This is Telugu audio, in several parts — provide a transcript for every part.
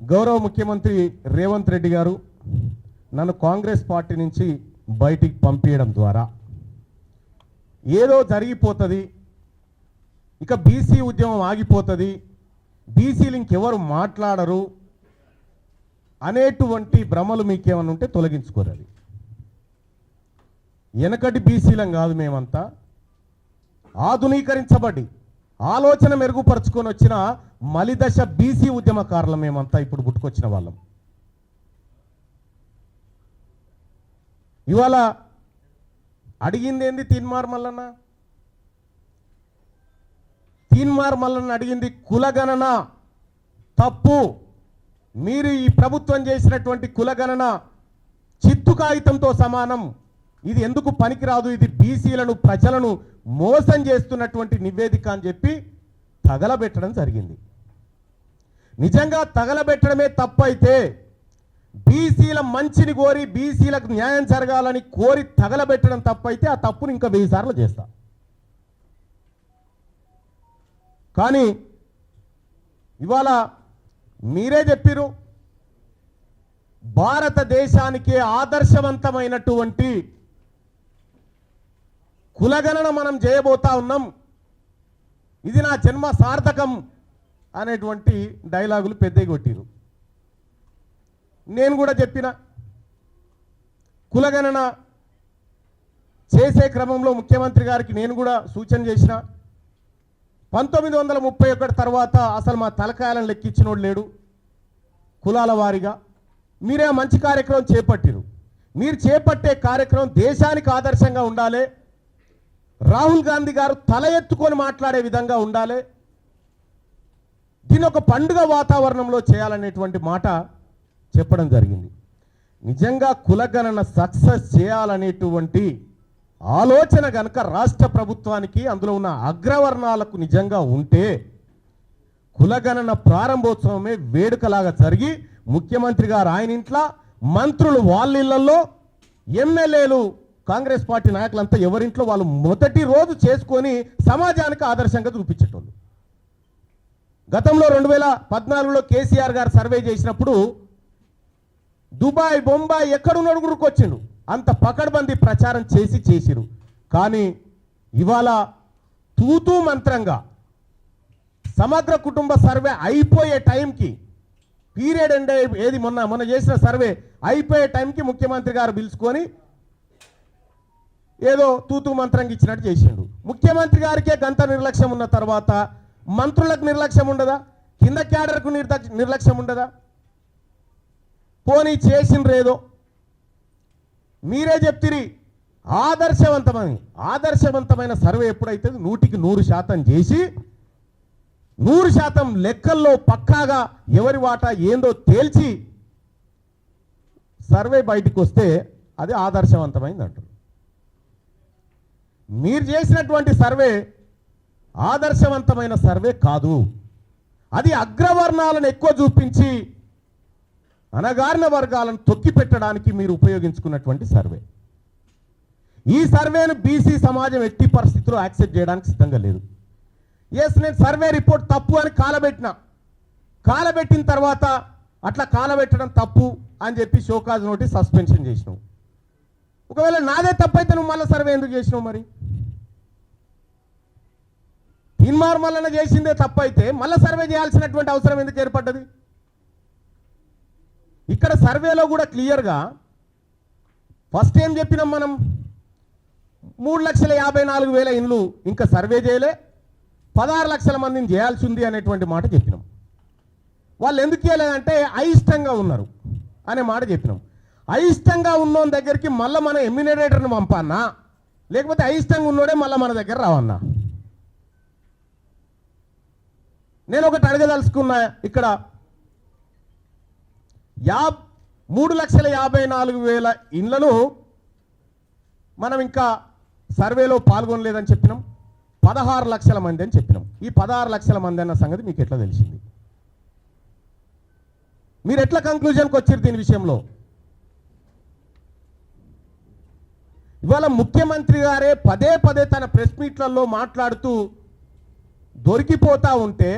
గౌరవ ముఖ్యమంత్రి రేవంత్ రెడ్డి గారు నన్ను కాంగ్రెస్ పార్టీ నుంచి బయటికి పంపించడం ద్వారా. ఏదో జరిగిపోతుంది ఇక బీసీ ఉద్యమం ఆగిపోతుంది బీసీలు ఇంకెవరు మాట్లాడరు అనేటువంటి భ్రమలు మీకేమైనా ఉంటే తొలగించుకోరాలి వెనకటి బీసీలం కాదు మేమంతా. ఆధునీకరించబడి ఆలోచన మెరుగుపరుచుకొని వచ్చిన మలిదశ బీసీ ఉద్యమకారులం మేమంతా ఇప్పుడు పుట్టుకొచ్చిన వాళ్ళం. ఇవాళ అడిగింది ఏంది తీన్మార్ మల్లన్న? తీన్మార్ మల్లన్న అడిగింది కులగణన. తప్పు. మీరు ఈ ప్రభుత్వం చేసినటువంటి కులగణన చిత్తు కాగితంతో సమానం. ఇది ఎందుకు పనికిరాదు? ఇది బీసీలను ప్రజలను మోసం చేస్తున్నటువంటి నివేదిక అని చెప్పి తగలబెట్టడం జరిగింది. నిజంగా తగలబెట్టడమే తప్పైతే బీసీల మంచిని కోరి బీసీలకు న్యాయం జరగాలని కోరి తగలబెట్టడం తప్పైతే ఆ తప్పును ఇంకా వెయ్యి సార్లు చేస్తా. కానీ ఇవాళ మీరే చెప్పిరు భారతదేశానికి ఆదర్శవంతమైనటువంటి కులగణన మనం చేయబోతా ఉన్నాం. ఇది నా జన్మ సార్థకం అనేటువంటి డైలాగులు పెద్దయి కొట్టిరు నేను కూడా చెప్పిన కులగణన చేసే క్రమంలో ముఖ్యమంత్రి గారికి నేను కూడా సూచన చేసిన. పంతొమ్మిది వందల ముప్పై ఒకటి తర్వాత అసలు మా తలకాయలను లెక్కించినోడు లేడు. కులాల వారీగా. మీరే మంచి కార్యక్రమం చేపట్టిరు. మీరు చేపట్టే కార్యక్రమం దేశానికి ఆదర్శంగా ఉండాలి. రాహుల్ గాంధీ గారు తల ఎత్తుకొని మాట్లాడే విధంగా ఉండాలి. దీని ఒక పండుగ వాతావరణంలో చేయాలనేటువంటి మాట చెప్పడం జరిగింది. నిజంగా కులగణన సక్సెస్ చేయాలనేటువంటి ఆలోచన గనక రాష్ట్ర ప్రభుత్వానికి అందులో ఉన్న అగ్రవర్ణాలకు నిజంగా ఉంటే కులగణన ప్రారంభోత్సవమే వేడుకలాగా జరిగి ముఖ్యమంత్రి గారు ఆయన ఇంట్లో మంత్రులు వాళ్ళ ఇళ్ళలో ఎమ్మెల్యేలు కాంగ్రెస్ పార్టీ నాయకులంతా ఎవరింట్లో వాళ్ళు మొదటి రోజు చేసుకొని సమాజానికి ఆదర్శంగా చూపించేటోళ్ళు. గతంలో రెండు వేల పద్నాలుగులో కేసీఆర్ గారు సర్వే చేసినప్పుడు దుబాయ్ బొంబాయి ఎక్కడున్నాడు గురికి వచ్చిండు అంత పకడ్బందీ ప్రచారం చేసి చేసిరు. కానీ ఇవాళ తూతూ మంత్రంగా సమగ్ర కుటుంబ సర్వే అయిపోయే టైంకి పీరియడ్ అండ్ ఏది మొన్న మొన్న చేసిన సర్వే అయిపోయే టైంకి ముఖ్యమంత్రి గారు పిలుచుకొని ఏదో తూతూ మంత్రంగా ఇచ్చినట్టు చేసిండు. ముఖ్యమంత్రి గారికే గంత నిర్లక్ష్యం ఉన్న తర్వాత మంత్రులకు నిర్లక్ష్యం ఉండదా? కింద క్యాడర్కు నిర్ద- నిర్లక్ష్యం ఉండదా? పోనీ చేసిండ్రేదో? మీరే చెప్తిరి. ఆదర్శవంతమని. ఆదర్శవంతమైన సర్వే ఎప్పుడైతే నూటికి నూరు శాతం చేసి నూరు శాతం లెక్కల్లో పక్కాగా ఎవరి వాటా ఏందో తేల్చి సర్వే బయటకు వస్తే అది ఆదర్శవంతమైంది అంటారు మీరు చేసినటువంటి సర్వే ఆదర్శవంతమైన సర్వే కాదు. అది అగ్రవర్ణాలను ఎక్కువ చూపించి అనగారిన వర్గాలను తొక్కి పెట్టడానికి మీరు ఉపయోగించుకున్నటువంటి సర్వే. ఈ సర్వేను బీసీ సమాజం ఎట్టి పరిస్థితుల్లో యాక్సెప్ట్ చేయడానికి సిద్ధంగా లేదు. ఎస్ నేను సర్వే రిపోర్ట్ తప్పు అని కాలబెట్టిన. కాలబెట్టిన తర్వాత అట్లా కాలబెట్టడం తప్పు అని చెప్పి షోకాజ్ నోటీస్ సస్పెన్షన్ చేసినావు. ఒకవేళ నాదే తప్పైతే నువ్వు మళ్ళీ సర్వే ఎందుకు చేసినావు మరి? తీన్మార్ చేసిందే తప్పైతే అయితే మళ్ళీ సర్వే చేయాల్సినటువంటి అవసరం ఎందుకు ఏర్పడ్డది? ఇక్కడ సర్వేలో కూడా క్లియర్గా ఫస్ట్ ఏం చెప్పినాం మనం? మూడు లక్షల యాభై నాలుగు వేల ఇండ్లు ఇంకా సర్వే చేయలే. పదహారు లక్షల మందిని చేయాల్సి ఉంది అనేటువంటి మాట చెప్పినాం. వాళ్ళు ఎందుకు చేయలేదంటే అయిష్టంగా ఉన్నారు అనే మాట చెప్పినాం. అయిష్టంగా ఉన్నోని దగ్గరికి మళ్ళీ మన ఎమ్యూనరేటర్ని పంపన్నా లేకపోతే అయిష్టంగా ఉన్నోడే మళ్ళీ మన దగ్గర రావన్నా? నేను ఒకటి అడగదలుచుకున్నా ఇక్కడ. యా మూడు లక్షల యాభై నాలుగు వేల ఇండ్లను మనం ఇంకా సర్వేలో పాల్గొనలేదని చెప్పినాం. పదహారు లక్షల మంది అని చెప్పినాం. ఈ పదహారు లక్షల మంది అన్న సంగతి మీకు ఎట్లా తెలిసింది? మీరు ఎట్లా కంక్లూజన్కి వచ్చారు దీని విషయంలో? ఇవాళ ముఖ్యమంత్రి గారే పదే పదే తన ప్రెస్ మీట్లలో మాట్లాడుతూ దొరికిపోతా ఉంటే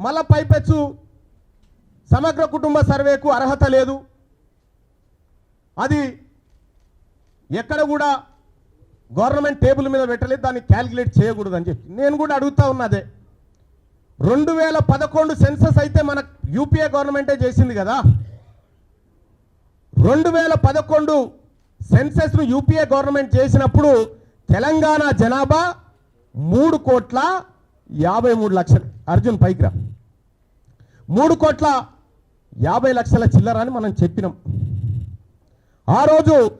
మళ్ళా పైపెచ్చు. సమగ్ర కుటుంబ సర్వేకు అర్హత లేదు. అది ఎక్కడ కూడా గవర్నమెంట్ టేబుల్ మీద పెట్టలేదు దాన్ని క్యాలిక్యులేట్ చేయకూడదు అని చెప్పి. నేను కూడా అడుగుతా ఉన్నదే. రెండు వేల పదకొండు సెన్సస్ అయితే మన యూపీఏ గవర్నమెంటే చేసింది కదా. రెండు వేల పదకొండు సెన్సెస్ను యూపీఏ గవర్నమెంట్ చేసినప్పుడు తెలంగాణ జనాభా మూడు కోట్ల యాభై మూడు లక్షలు. అర్జున్ పైకి రా. మూడు కోట్ల యాభై లక్షల చిల్లర అని మనం చెప్పినాం. ఆ రోజు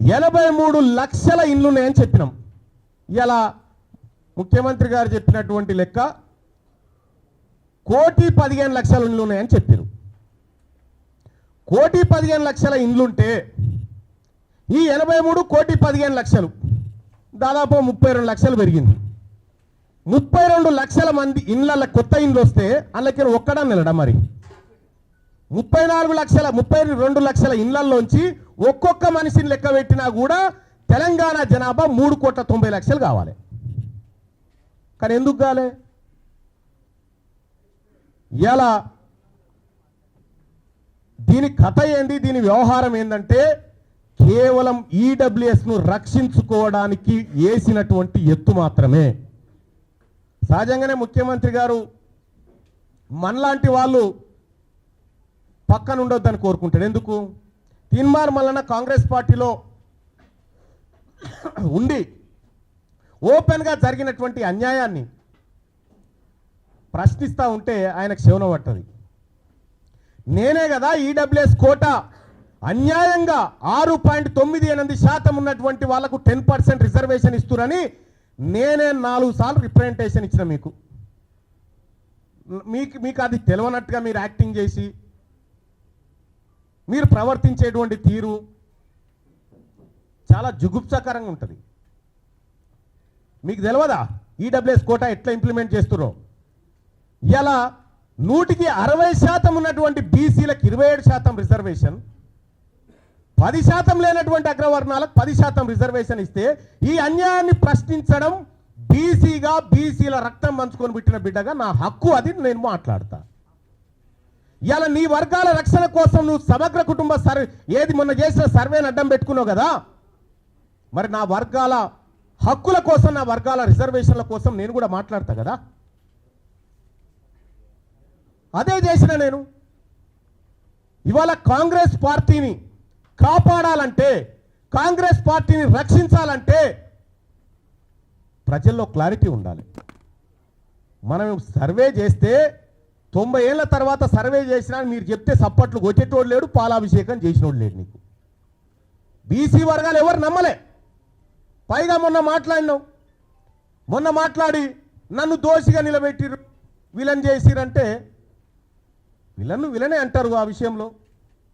ఎనభై మూడు లక్షల ఇండ్లు ఉన్నాయని చెప్పినాం. ఇలా ముఖ్యమంత్రి గారు చెప్పినటువంటి లెక్క కోటి పదిహేను లక్షల ఇండ్లు ఉన్నాయని చెప్పారు. కోటి పదిహేను లక్షల ఇండ్లుంటే ఈ ఎనభై మూడు కోటి పదిహేను లక్షలు దాదాపు ముప్పై రెండు లక్షలు పెరిగింది. ముప్పై రెండు లక్షల మంది ఇండ్ల కొత్త ఇండ్లు వస్తే అందులోకి ఒక్కడా నిలడా మరి? ముప్పై నాలుగు లక్షల ముప్పై రెండు లక్షల ఇండ్లలోంచి ఒక్కొక్క మనిషిని లెక్క పెట్టినా కూడా తెలంగాణ జనాభా మూడు కోట్ల తొంభై లక్షలు కావాలి. కానీ ఎందుకు కాలే? ఇలా దీని కథ ఏంది? దీని వ్యవహారం ఏంటంటే కేవలం ఈడబ్ల్యూఎస్ను రక్షించుకోవడానికి వేసినటువంటి ఎత్తు మాత్రమే. సహజంగానే ముఖ్యమంత్రి గారు మనలాంటి వాళ్ళు పక్కన ఉండొద్దని కోరుకుంటాడు ఎందుకు? తీన్మార్ మల్లన్న కాంగ్రెస్ పార్టీలో ఉండి ఓపెన్గా జరిగినటువంటి అన్యాయాన్ని ప్రశ్నిస్తూ ఉంటే ఆయనకు శివన పట్టది నేనే కదా ఈడబ్ల్యూఎస్ కోట అన్యాయంగా ఆరు పాయింట్ తొమ్మిది ఎనిమిది శాతం ఉన్నటువంటి వాళ్ళకు టెన్ పర్సెంట్ రిజర్వేషన్ ఇస్తురని నేనే నాలుగు సార్లు రిప్రజెంటేషన్ ఇచ్చిన మీకు. మీకు మీకు అది తెలియనట్టుగా మీరు యాక్టింగ్ చేసి మీరు ప్రవర్తించేటువంటి తీరు చాలా జుగుప్సకరంగా ఉంటుంది. మీకు తెలియదా ఈడబ్ల్యూఎస్ కోటా ఎట్లా ఇంప్లిమెంట్ చేస్తున్నారో? ఇలా నూటికి అరవై శాతం ఉన్నటువంటి బీసీలకు ఇరవై ఏడు శాతం రిజర్వేషన్ పది శాతం లేనటువంటి అగ్రవర్ణాలకు పది శాతం రిజర్వేషన్ ఇస్తే ఈ అన్యాయాన్ని ప్రశ్నించడం బీసీగా బీసీల రక్తం పంచుకొని పుట్టిన బిడ్డగా నా హక్కు అది నేను మాట్లాడతా. ఇలా నీ వర్గాల రక్షణ కోసం నువ్వు సమగ్ర కుటుంబ సర్వే ఏది మొన్న చేసిన సర్వేని అడ్డం పెట్టుకున్నావు కదా? మరి నా వర్గాల హక్కుల కోసం నా వర్గాల రిజర్వేషన్ల కోసం నేను కూడా మాట్లాడతా కదా? అదే చేసిన నేను. ఇవాళ కాంగ్రెస్ పార్టీని కాపాడాలంటే కాంగ్రెస్ పార్టీని రక్షించాలంటే ప్రజల్లో క్లారిటీ ఉండాలి. మనం సర్వే చేస్తే తొంభై ఏళ్ళ తర్వాత సర్వే చేసినా మీరు చెప్తే సప్పట్లు కొట్టేటోడు లేడు పాలాభిషేకం చేసినోడు లేడు నీకు. బీసీ వర్గాలు ఎవరు నమ్మలే. పైగా మొన్న మాట్లాడినావు. మొన్న మాట్లాడి నన్ను దోషిగా నిలబెట్టిరు విలన్ చేసిరంటే విలన్ను విలనే అంటారు ఆ విషయంలో.